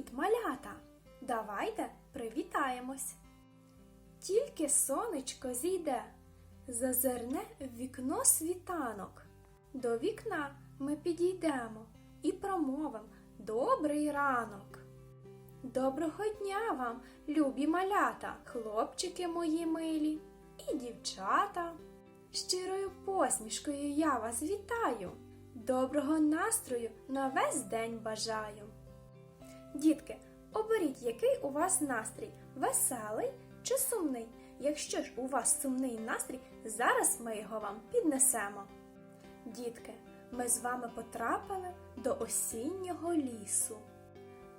Привіт, малята! Давайте привітаємось. Тільки сонечко зійде, зазирне в вікно світанок. До вікна ми підійдемо і промовим добрий ранок. Доброго дня вам, любі малята, хлопчики мої милі і дівчата. Щирою посмішкою я вас вітаю. Доброго настрою на весь день бажаю. Дітки, оберіть, який у вас настрій веселий чи сумний. Якщо ж у вас сумний настрій, зараз ми його вам піднесемо. Дітки, ми з вами потрапили до осіннього лісу.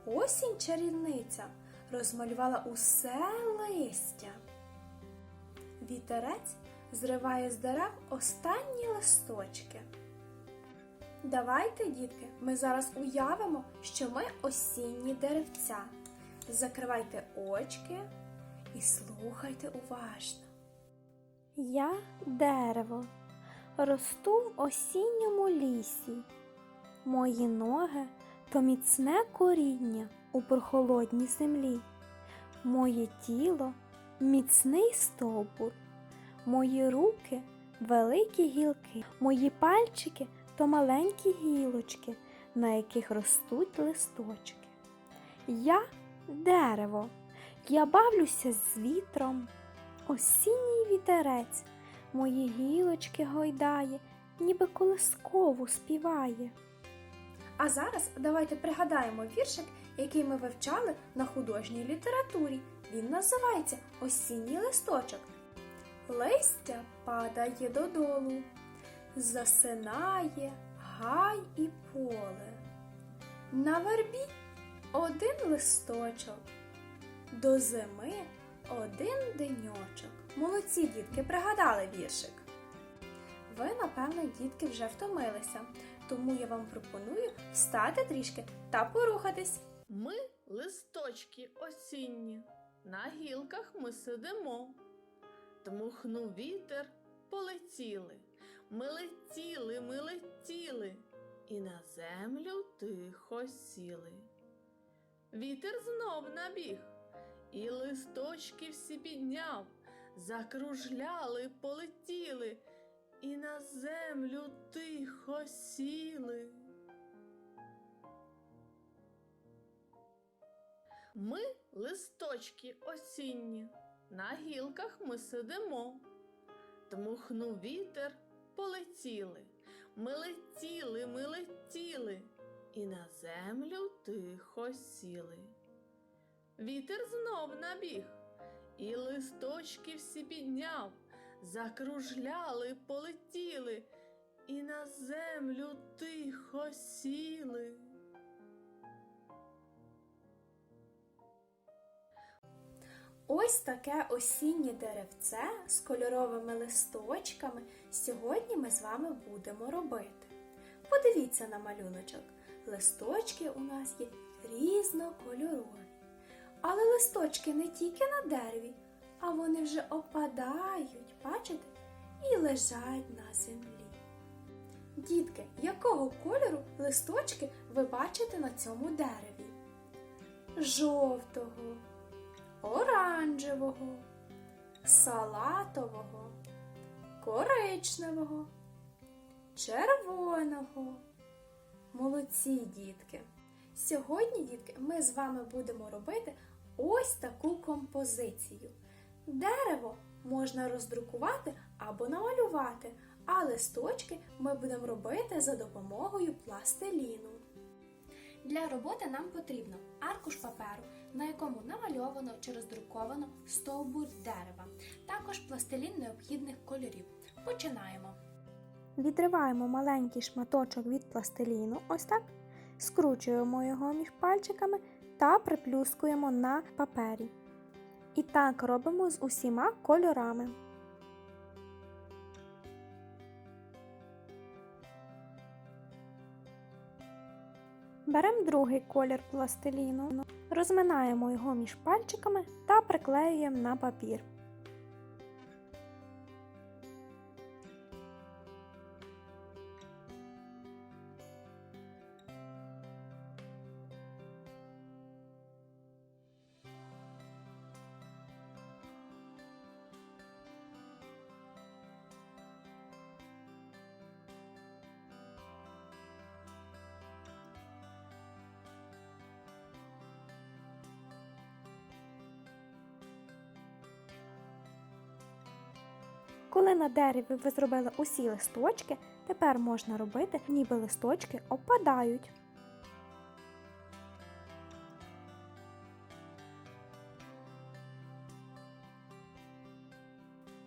Осінь чарівниця розмалювала усе листя. Вітерець зриває з дерев останні листочки. Давайте, дітки, ми зараз уявимо, що ми осінні деревця. Закривайте очки і слухайте уважно. Я дерево, росту в осінньому лісі. Мої ноги то міцне коріння у прохолодній землі. Моє тіло міцний стовбур, мої руки великі гілки, мої пальчики то маленькі гілочки, на яких ростуть листочки. Я дерево, я бавлюся з вітром. Осінній вітерець мої гілочки гойдає, ніби колискову співає. А зараз давайте пригадаємо віршик, який ми вивчали на художній літературі. Він називається Осінній листочок. Листя падає додолу, засинає гай і поле. На вербі один листочок, до зими один деньочок. Молодці дітки, пригадали віршик. Ви, напевно, дітки вже втомилися, тому я вам пропоную встати трішки та порухатись. Ми листочки осінні, на гілках ми сидимо. Дмухнув вітер, полетіли. Ми летіли, ми летіли, і на землю тихо сіли. Вітер знов набіг, і листочки всі підняв, закружляли, полетіли, і на землю тихо сіли. Ми листочки осінні, на гілках ми сидимо. Дмухнув вітер, полетіли. Ми летіли, ми летіли, і на землю тихо сіли. Вітер знов набіг, і листочки всі підняв, закружляли, полетіли, і на землю тихо сіли. Ось таке осіннє деревце з кольоровими листочками сьогодні ми з вами будемо робити. Подивіться на малюночок. Листочки у нас є різнокольорові. Але листочки не тільки на дереві, а вони вже опадають, бачите, і лежать на землі. Дітки, якого кольору листочки ви бачите на цьому дереві? Жовтого, оранжевого, салатового, коричневого, червоного. Молодці, дітки! Сьогодні, дітки, ми з вами будемо робити ось таку композицію. Дерево можна роздрукувати або намалювати, а листочки ми будемо робити за допомогою пластиліну. Для роботи нам потрібно аркуш паперу, на якому намальовано чи роздруковано стовбур дерева, також пластилін необхідних кольорів. Починаємо. Відриваємо маленький шматочок від пластиліну, ось так, скручуємо його між пальчиками та приплюскуємо на папері. І так робимо з усіма кольорами. Беремо другий колір пластиліну, розминаємо його між пальчиками та приклеюємо на папір. Коли на дереві ви зробили усі листочки, тепер можна робити, ніби листочки опадають.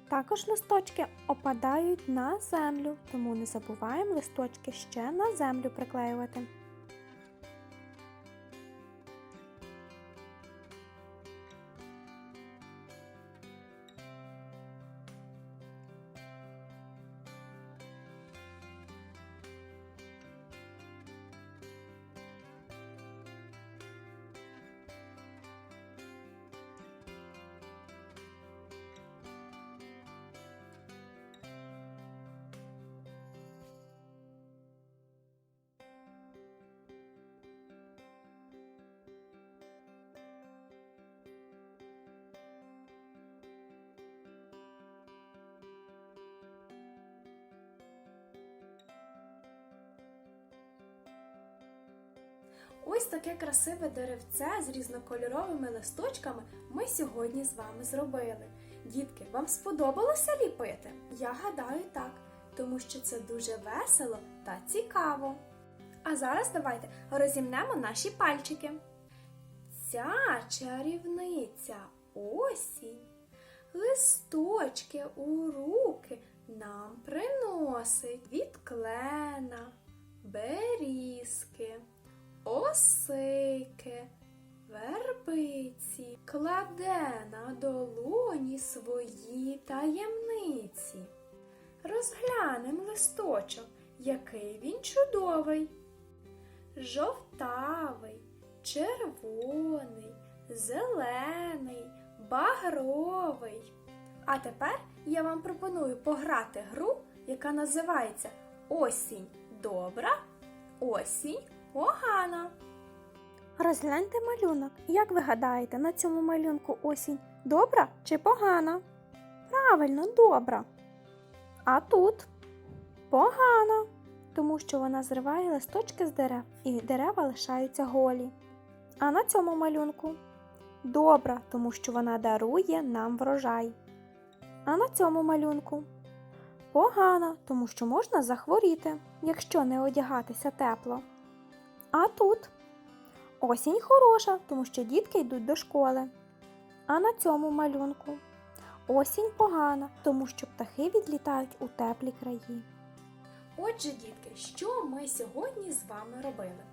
Також листочки опадають на землю, тому не забуваємо листочки ще на землю приклеювати. Ось таке красиве деревце з різнокольоровими листочками ми сьогодні з вами зробили. Дітки, вам сподобалося ліпити? Я гадаю так, тому що це дуже весело та цікаво. А зараз давайте розімнемо наші пальчики. Ця чарівниця осінь листочки у руки нам приносить від клена, берізки осики, вербиці, кладе на долоні свої таємниці. Розглянем листочок, який він чудовий. Жовтавий, червоний, зелений, багровий. А тепер я вам пропоную пограти гру, яка називається Осінь добра, осінь погана. Розгляньте малюнок. Як ви гадаєте, на цьому малюнку осінь добра чи погана? Правильно, добра. А тут погана, тому що вона зриває листочки з дерев, і дерева лишаються голі. А на цьому малюнку добра, тому що вона дарує нам врожай. А на цьому малюнку погана, тому що можна захворіти, якщо не одягатися тепло. А тут осінь хороша, тому що дітки йдуть до школи. А на цьому малюнку осінь погана, тому що птахи відлітають у теплі краї. Отже, дітки, що ми сьогодні з вами робили?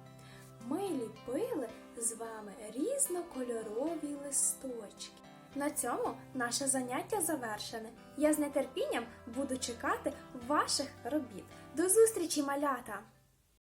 Ми ліпили з вами різнокольорові листочки. На цьому наше заняття завершене. Я з нетерпінням буду чекати ваших робіт. До зустрічі, малята!